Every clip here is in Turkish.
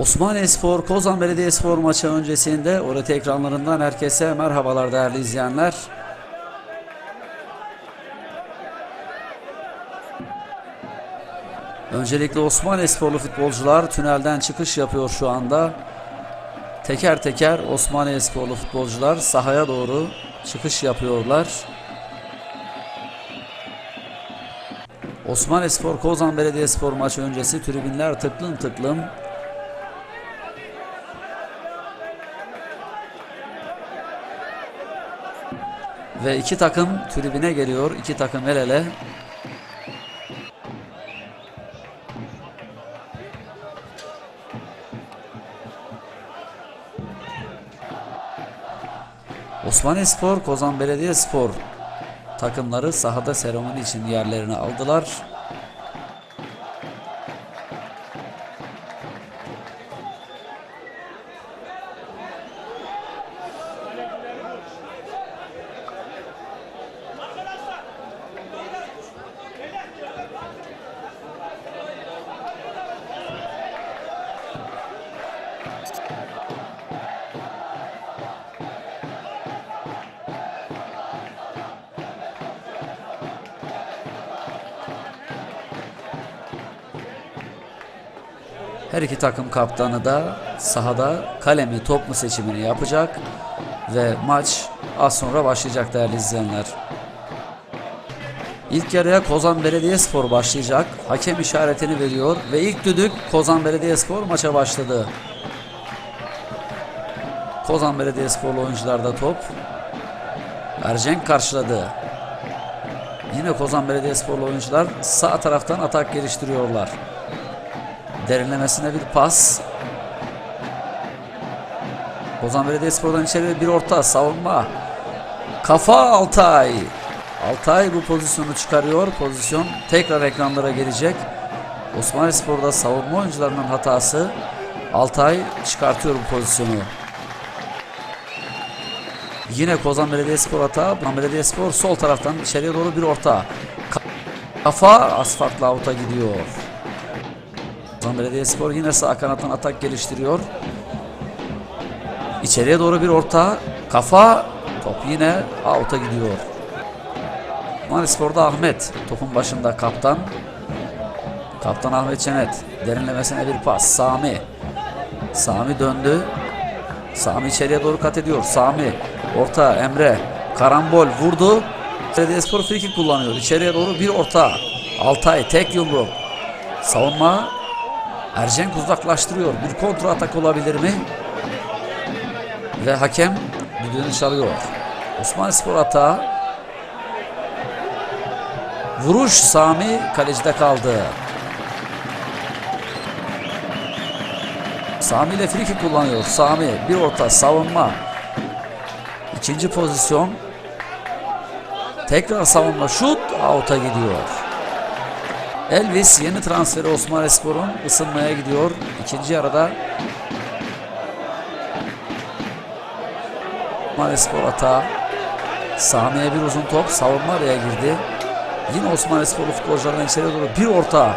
Osmaniye Spor Kozan Belediyespor maçı öncesinde ORT ekranlarından herkese merhabalar değerli izleyenler. Öncelikle Osmaniye Sporlu futbolcular tünelden çıkış yapıyor şu anda. Teker teker Osmaniye Sporlu futbolcular sahaya doğru çıkış yapıyorlar. Osmaniye Spor Kozan Belediyespor maçı öncesi tribünler tıklım tıklım Ve iki takım tribüne geliyor. İki takım el ele. Osmaniye Spor, Kozan Belediyespor takımları sahada seremoni için yerlerini aldılar. Her iki takım kaptanı da sahada kalemi top mu seçimini yapacak ve maç az sonra başlayacak değerli izleyenler. İlk yarıya Kozan Belediyespor başlayacak. Hakem işaretini veriyor ve ilk düdük Kozan Belediyespor maça başladı. Kozan Belediyesporlu oyuncularda top. Ercenk karşıladı. Yine Kozan Belediyesporlu oyuncular sağ taraftan atak geliştiriyorlar. Derinlemesine bir pas. Kozan Belediyespor'dan içeri bir orta savunma. Kafa Altay. Altay bu pozisyonu çıkarıyor. Pozisyon tekrar ekranlara gelecek. Osmanlı Spor'da savunma oyuncularının hatası. Altay çıkartıyor bu pozisyonu. Yine Kozan Belediyespor hata. Kozan Belediyespor sol taraftan içeriye doğru bir orta. Kafa asfaltla avuta gidiyor. Kozan Belediyespor yine sağ kanattan atak geliştiriyor. İçeriye doğru bir orta. Kafa. Top yine out'a gidiyor. Spor'da Ahmet. Topun başında kaptan. Kaptan Ahmet Çenet. Derinlemesine bir pas. Sami. Sami döndü. Sami içeriye doğru kat ediyor. Sami. Orta Emre. Karambol vurdu. Belediyespor frikik kullanıyor. İçeriye doğru bir orta. Altay tek yumruk. Savunma Ercenk uzaklaştırıyor. Bir kontra atak olabilir mi? Ve hakem düdüğünü çalıyor. Osmanlı Spor atağı. Vuruş Sami kalecide kaldı. Sami ile friki kullanıyor. Sami bir orta savunma. İkinci pozisyon. Tekrar savunma şut out'a gidiyor. Elvis yeni transferi Osmaniyespor'un ısınmaya gidiyor. İkinci yarıda Osmaniyespor hata. Sami'ye bir uzun top. Savunma araya girdi. Yine Osmaniyesporlu futbolculardan içeri doğru bir orta.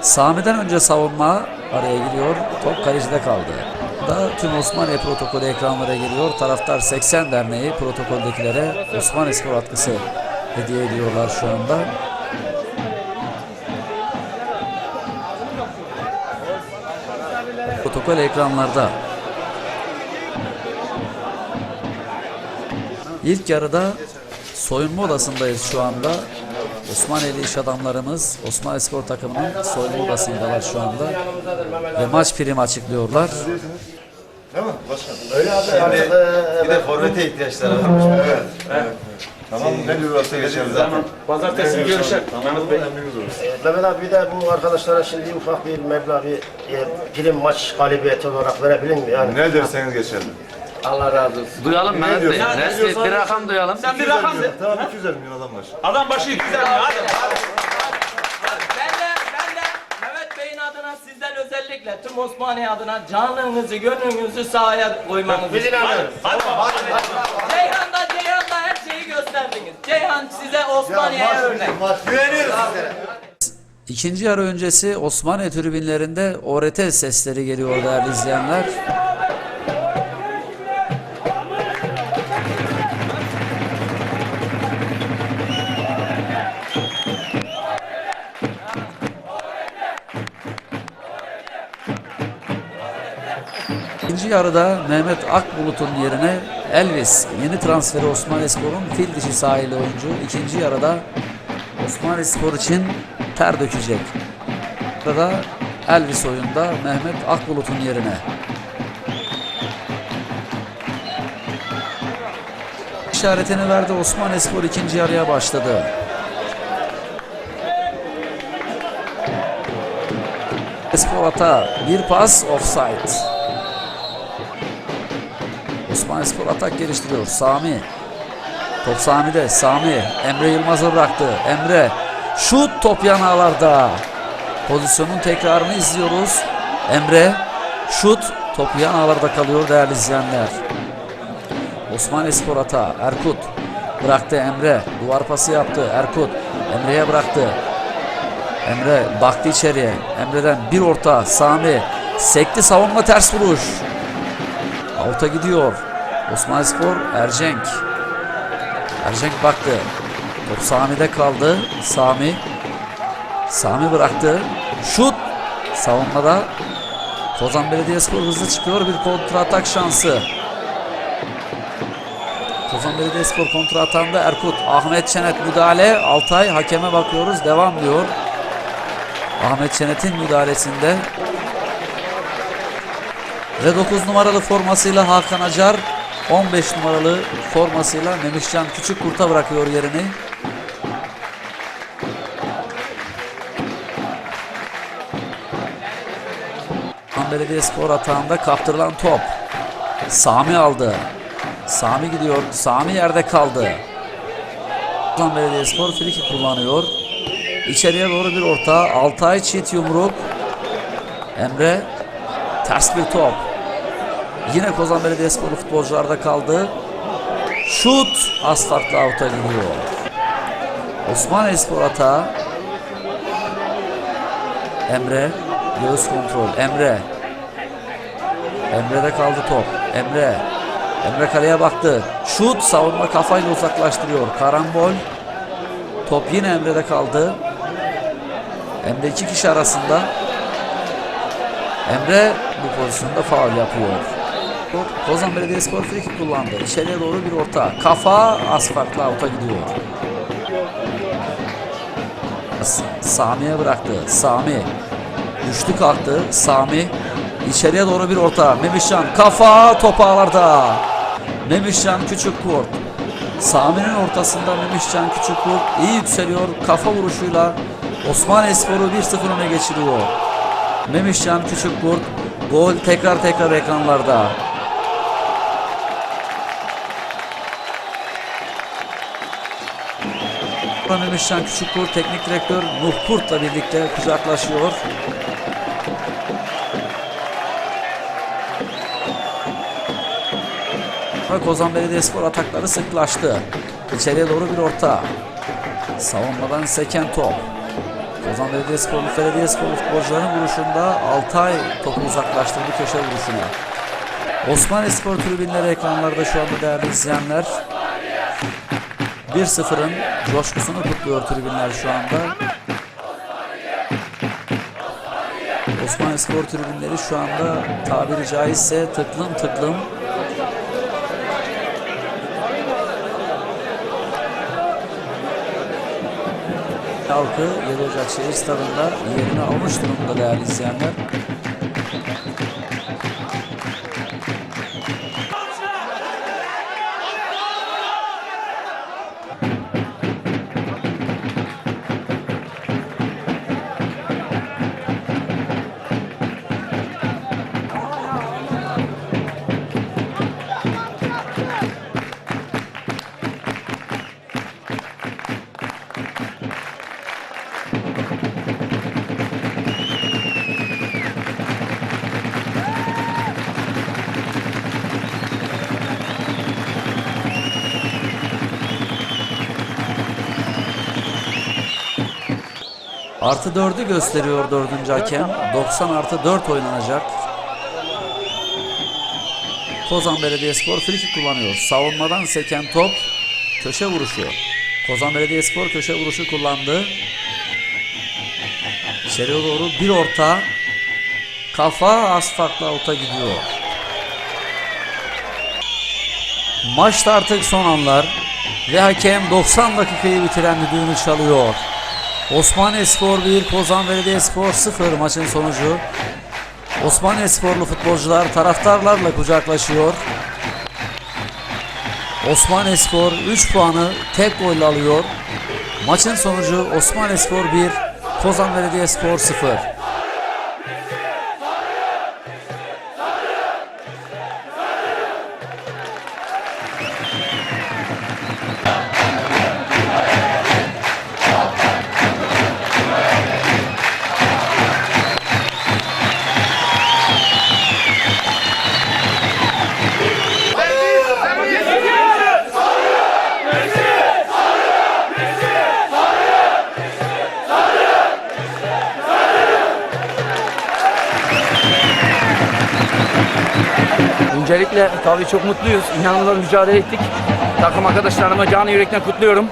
Sami'den önce savunma araya giriyor. Top kalecide kaldı. Da tüm Osmaniye protokolü ekranlara geliyor. Taraftar 80 Derneği protokoldekilere Osmaniyespor atkısı hediye ediyorlar şu anda. Protokol ekranlarda. İlk yarıda soyunma odasındayız şu anda. Osmaniyeli iş adamlarımız Osmanlı Spor takımının soyunma odasındalar şu anda. Ve maç prim açıklıyorlar. Değil mi başkanım? Öyle abi Şimdi bir de forvete ihtiyaçları varmış. Evet. evet. Tamam ne bir olsa geçelim zaten. Pazartesi görüşelim. Mehmet Bey. e, Mehmet abi bir de bu arkadaşlara şimdi ufak bir meblağ bir e, prim maç galibiyeti olarak verebilir mi? Yani Ne derseniz geçelim. Allah razı olsun. Duyalım Mehmet Bey. diyorsun? Ne Resmi bir rakam duyalım. Sen bir rakam de. Tamam 250 milyon adam var. Adam başı 200 milyon. Hadi. Ben de, ben de Mehmet Bey'in adına sizden özellikle tüm Osmaniye adına canınızı, gönlünüzü sahaya koymanızı biz inanıyoruz. Hadi baba. Hadi. Ceyhan size Osmaniye'ye örnek. Güveniyoruz İkinci yarı öncesi Osmaniye tribünlerinde ORT sesleri geliyor değerli izleyenler. İkinci yarıda Mehmet Akbulut'un yerine Elvis yeni transferi Osmaniyespor'un fil dişi sahili oyuncu. İkinci yarıda Osmanispor için ter dökecek. Burada Elvis oyunda Mehmet Akbulut'un yerine. İşaretini verdi Osmanispor ikinci yarıya başladı. Spor hata. Bir pas offside. Osmanispor atak geliştiriyor. Sami. Top Sami'de. Sami. Emre Yılmaz'a bıraktı. Emre. Şut top yanağlarda. Pozisyonun tekrarını izliyoruz. Emre. Şut top yanağlarda kalıyor değerli izleyenler. Osmaniye Spor hata. Erkut. Bıraktı Emre. Duvar pası yaptı. Erkut. Emre'ye bıraktı. Emre baktı içeriye. Emre'den bir orta. Sami. Sekti savunma ters vuruş. Out'a gidiyor. Osmanlı Spor Ercenk. Ercenk baktı. Top Sami'de kaldı. Sami. Sami bıraktı. Şut. Savunmada. Kozan Belediyespor hızlı çıkıyor. Bir kontra atak şansı. Kozan Belediyespor kontra atağında Erkut. Ahmet Çenet müdahale. Altay hakeme bakıyoruz. Devam diyor. Ahmet Çenet'in müdahalesinde ve 9 numaralı formasıyla Hakan Acar 15 numaralı formasıyla Memişcan Küçük Kurt'a bırakıyor yerini. Han Belediyespor atağında kaptırılan top. Sami aldı. Sami gidiyor. Sami yerde kaldı. Han Belediyespor friki kullanıyor. İçeriye doğru bir orta. Altay çift yumruk. Emre ters bir top. Yine Kozan Belediyespor futbolcularda kaldı. Şut asfaltla avuta gidiyor. Osmaniye Spor hata. Emre göğüs kontrol. Emre. Emre'de kaldı top. Emre. Emre kaleye baktı. Şut savunma kafayla uzaklaştırıyor. Karambol. Top yine Emre'de kaldı. Emre iki kişi arasında. Emre bu pozisyonda faul yapıyor. Kozan Belediyespor friki kullandı. İçeriye doğru bir orta. Kafa asfaltla avuta gidiyor. Sami'ye bıraktı. Sami. Düştü kalktı. Sami. içeriye doğru bir orta. Memişcan kafa top ağlarda. Memişcan küçük kurt. Sami'nin ortasında Memişcan küçük kurt iyi yükseliyor. Kafa vuruşuyla Osmaniye Sporu 1-0 öne geçiriyor. Memişcan küçük kurt. Gol tekrar tekrar ekranlarda. Memişcan Küçükkurt teknik direktör Nuh Kurt'la birlikte kucaklaşıyor. Ve Kozan Belediyespor atakları sıklaştı. İçeriye doğru bir orta. Savunmadan seken top. Kozan Belediyespor, Belediyespor futbolcuların vuruşunda Altay topu uzaklaştırdı köşe vuruşuna. Osmaniye Spor tribünleri ekranlarda şu anda değerli izleyenler. 1-0'ın coşkusunu kutluyor tribünler şu anda. Osmanlı Spor tribünleri şu anda tabiri caizse tıklım tıklım. Halkı 7 Ocak Şehir Stadı'nda yerini almış durumda değerli izleyenler. Artı 4'ü gösteriyor dördüncü hakem. 90 artı 4 oynanacak. Kozan Belediyespor frikik kullanıyor. Savunmadan seken top köşe vuruşu. Kozan Belediyespor köşe vuruşu kullandı. İçeriye doğru bir orta. Kafa az farklı avuta gidiyor. Maçta artık son anlar ve hakem 90 dakikayı bitiren düdüğünü çalıyor. Osmaniye Spor 1, Kozan Belediyespor 0 maçın sonucu. Osmaniye Sporlu futbolcular taraftarlarla kucaklaşıyor. Osmaniye Spor 3 puanı tek golle alıyor. Maçın sonucu Osmaniye Spor 1, Kozan Belediyespor 0. Öncelikle tabii çok mutluyuz. İnanılmaz mücadele ettik. Takım arkadaşlarıma canı yürekten kutluyorum.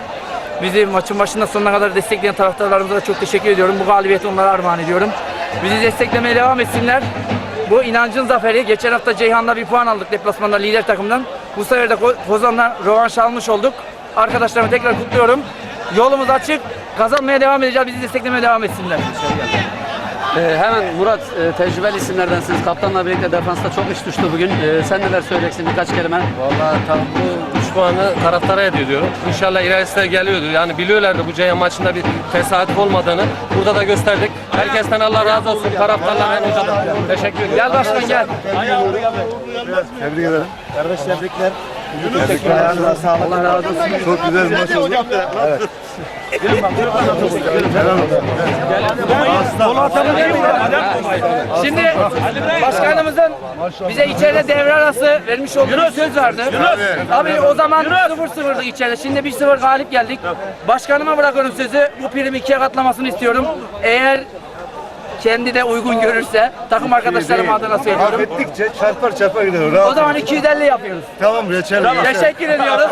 Bizi maçın başında sonuna kadar destekleyen taraftarlarımıza çok teşekkür ediyorum. Bu galibiyeti onlara armağan ediyorum. Bizi desteklemeye devam etsinler. Bu inancın zaferi. Geçen hafta Ceyhan'da bir puan aldık deplasmanda lider takımdan. Bu sefer de Ko- Kozan'dan rövanş almış olduk. Arkadaşlarımı tekrar kutluyorum. Yolumuz açık. Kazanmaya devam edeceğiz. Bizi desteklemeye devam etsinler. Ee, hemen Murat e, tecrübeli isimlerdensiniz. Kaptanla birlikte defansta çok iş düştü bugün. Ee, sen neler söyleyeceksin birkaç kelime? Vallahi tam bu 3 puanı taraftara hediye ediyorum. İnşallah ilerisi de geliyordur. Yani biliyorlardı bu Ceyhan maçında bir tesadüf olmadığını. Burada da gösterdik. Herkesten Allah razı olsun. Taraftarlar en hocadan. Teşekkür ederim. Gel başkan gel. Tebrik ederim. Kardeş tebrikler. Allah razı olsun. Çok güzel maç oldu. Şimdi başkanımızın bize içeride devre arası vermiş olduğu söz vardı. Abi o zaman 0-0'dık içeride. Şimdi 1-0 galip geldik. Başkanıma bırakıyorum sözü. Bu primi ikiye katlamasını istiyorum. Eğer kendi de uygun görürse takım arkadaşlarım adına söylüyorum. Affettikçe çarpar çarpar gidiyor. O zaman 250 yapıyoruz. Tamam reçel. Teşekkür ediyoruz.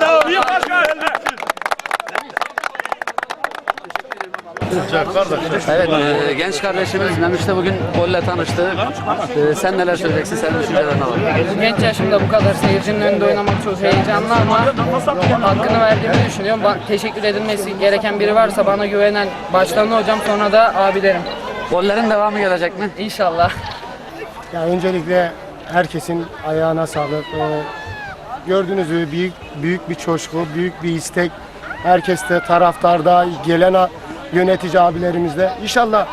Tamam iyi başkan. Evet, e, genç kardeşimiz Memiş'te bugün golle tanıştı. Ee, sen neler söyleyeceksin? Senin düşüncelerini alalım. Genç yaşımda bu kadar seyircinin önünde oynamak çok heyecanlı ama hakkını verdiğimi düşünüyorum. Ba- Teşekkür edilmesi gereken biri varsa bana güvenen baştan hocam sonra da abilerim. Gollerin devamı gelecek mi? İnşallah. Ya öncelikle herkesin ayağına sağlık. Ee, gördüğünüz gibi büyük büyük bir coşku, büyük bir istek. Herkeste, taraftarda, gelen yönetici abilerimizde. İnşallah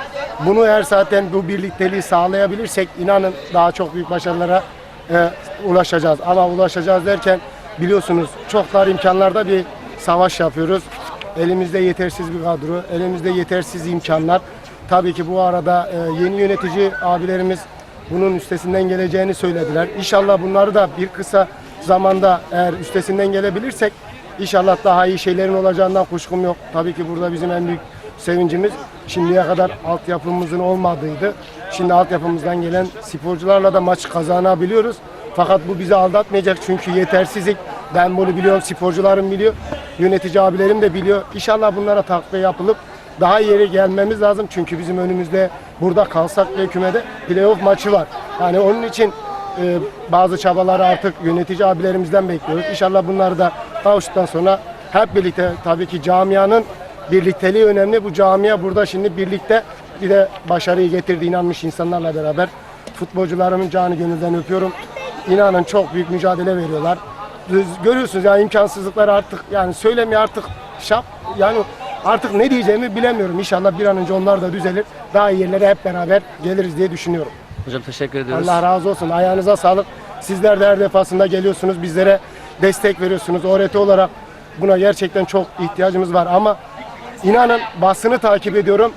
bunu eğer zaten bu birlikteliği sağlayabilirsek inanın daha çok büyük başarılara e, ulaşacağız. Ama ulaşacağız derken biliyorsunuz çok dar imkanlarda bir savaş yapıyoruz. Elimizde yetersiz bir kadro, elimizde yetersiz imkanlar. Tabii ki bu arada e, yeni yönetici abilerimiz bunun üstesinden geleceğini söylediler. İnşallah bunları da bir kısa zamanda eğer üstesinden gelebilirsek inşallah daha iyi şeylerin olacağından kuşkum yok. Tabii ki burada bizim en büyük sevincimiz şimdiye kadar altyapımızın olmadığıydı. Şimdi altyapımızdan gelen sporcularla da maç kazanabiliyoruz. Fakat bu bizi aldatmayacak çünkü yetersizlik. Ben bunu biliyorum, sporcularım biliyor, yönetici abilerim de biliyor. İnşallah bunlara takviye yapılıp daha yere gelmemiz lazım. Çünkü bizim önümüzde burada kalsak ve kümede playoff maçı var. Yani onun için e, bazı çabaları artık yönetici abilerimizden bekliyoruz. İnşallah bunları da kavuştuktan sonra hep birlikte tabii ki camianın birlikteliği önemli. Bu camia burada şimdi birlikte bir de başarıyı getirdi inanmış insanlarla beraber. Futbolcularımın canı gönülden öpüyorum. İnanın çok büyük mücadele veriyorlar. Görüyorsunuz yani imkansızlıklar artık yani söylemiyor artık şap yani artık ne diyeceğimi bilemiyorum. İnşallah bir an önce onlar da düzelir. Daha iyi yerlere hep beraber geliriz diye düşünüyorum. Hocam teşekkür ediyoruz. Allah razı olsun. Ayağınıza sağlık. Sizler de her defasında geliyorsunuz. Bizlere destek veriyorsunuz. Öğreti olarak buna gerçekten çok ihtiyacımız var. Ama inanın basını takip ediyorum.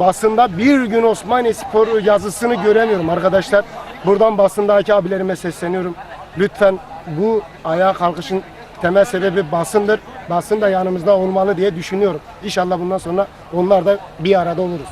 Basında bir gün Osmaniye Spor yazısını göremiyorum arkadaşlar. Buradan basındaki abilerime sesleniyorum. Lütfen bu ayağa kalkışın temel sebebi basındır. Basın da yanımızda olmalı diye düşünüyorum. İnşallah bundan sonra onlar da bir arada oluruz.